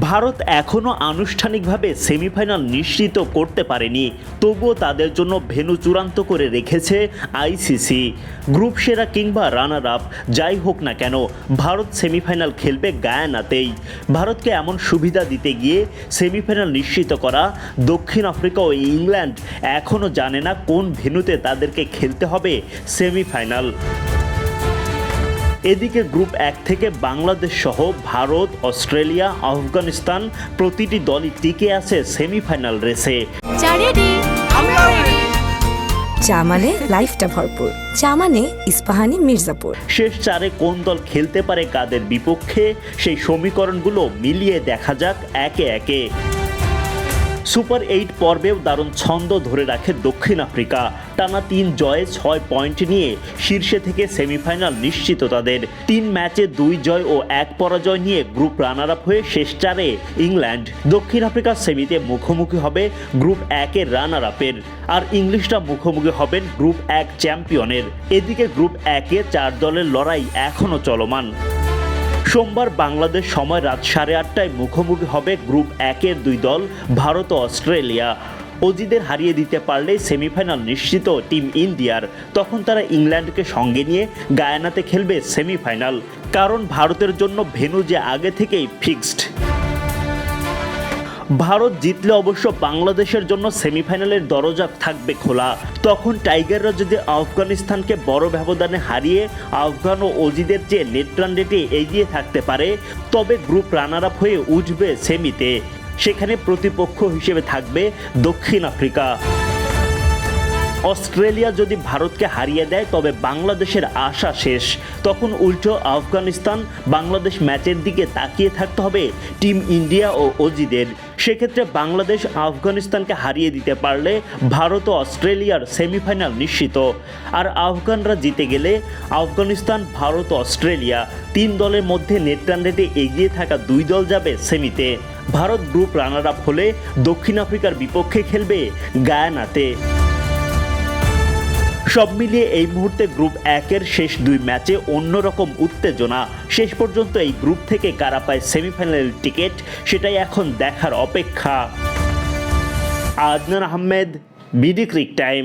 ভারত এখনও আনুষ্ঠানিকভাবে সেমিফাইনাল নিশ্চিত করতে পারেনি, তবুও তাদের জন্য ভেন্যু চূড়ান্ত করে রেখেছে আইসিসি গ্রুপ সেরা কিংবা রানার আপ যাই হোক না কেন, ভারত সেমিফাইনাল খেলবে গায়ানাতেই। ভারতকে এমন সুবিধা দিতে গিয়ে সেমিফাইনাল নিশ্চিত করা দক্ষিণ আফ্রিকা ও ইংল্যান্ড এখনও জানে না কোন ভেন্যুতে তাদেরকে খেলতে হবে সেমিফাইনাল। এদিকে গ্রুপ এক থেকে বাংলাদেশ সহ ভারত অস্ট্রেলিয়া আফগানিস্তান প্রতিটি দলই টিকে আছে সেমিফাইনাল রেসে। চা রেডি চা মানে লাইফটা ভরপুর। চা মানে ইস্পাহানি মির্জাপুর। শেষ চারে কোন দল খেলতে পারে কাদের বিপক্ষে সেই সমীকরণগুলো মিলিয়ে দেখা যাক একে একে। সুপার এইট পর্বেও দারুণ ছন্দ ধরে রাখে দক্ষিণ আফ্রিকা। টানা তিন জয়ে ছয় পয়েন্ট নিয়ে শীর্ষে থেকে সেমিফাইনাল নিশ্চিত তাদের। তিন ম্যাচে দুই জয় ও এক পরাজয় নিয়ে গ্রুপ রানার আপ হয়ে শেষ চারে ইংল্যান্ড। দক্ষিণ আফ্রিকার সেমিতে মুখোমুখি হবে গ্রুপ একের রানার আপের আর ইংলিশরা মুখোমুখি হবেন গ্রুপ এক চ্যাম্পিয়নের। এদিকে গ্রুপ একে চার দলের লড়াই এখনও চলমান। সোমবার বাংলাদেশ সময় রাত সাড়ে আটটায় মুখোমুখি হবে গ্রুপ একের দুই দল, ভারত ও অস্ট্রেলিয়া। অজিদের হারিয়ে দিতে পারলে সেমিফাইনাল নিশ্চিত টিম ইন্ডিয়ার। তখন তারা ইংল্যান্ডকে সঙ্গে নিয়ে গায়ানাতে খেলবে সেমিফাইনাল। কারণ ভারতের জন্য ভেনু যে আগে থেকেই ফিক্সড। ভারত জিতলে অবশ্য বাংলাদেশের জন্য সেমিফাইনালের দরজা থাকবে খোলা। তখন টাইগাররা যদি আফগানিস্তানকে বড় ব্যবধানে হারিয়ে আফগান ও অজিদের চেয়ে নেট রান রেটে এগিয়ে থাকতে পারে, তবে গ্রুপ রানার আপ হয়ে উঠবে সেমিতে। সেখানে প্রতিপক্ষ হিসেবে থাকবে দক্ষিণ আফ্রিকা। অস্ট্রেলিয়া যদি ভারতকে হারিয়ে দেয়, তবে বাংলাদেশের আশা শেষ। তখন উল্টো আফগানিস্তান বাংলাদেশ ম্যাচের দিকে তাকিয়ে থাকতে হবে টিম ইন্ডিয়া ও অজিদের। সেক্ষেত্রে বাংলাদেশ আফগানিস্তানকে হারিয়ে দিতে পারলে ভারত ও অস্ট্রেলিয়ার সেমিফাইনাল নিশ্চিত। আর আফগানরা জিতে গেলে আফগানিস্তান, ভারত অস্ট্রেলিয়া তিন দলের মধ্যে নেট এগিয়ে থাকা দুই দল যাবে সেমিতে। ভারত গ্রুপ রানার আপ হলে দক্ষিণ আফ্রিকার বিপক্ষে খেলবে গায়ানাতে। সব মিলিয়ে এই মুহূর্তে গ্রুপ একের শেষ দুই ম্যাচে অন্যরকম উত্তেজনা। শেষ পর্যন্ত এই গ্রুপ থেকে কারা পায় সেমিফাইনাল টিকিট, সেটাই এখন দেখার অপেক্ষা। Adnan Ahmed, BD Crictime.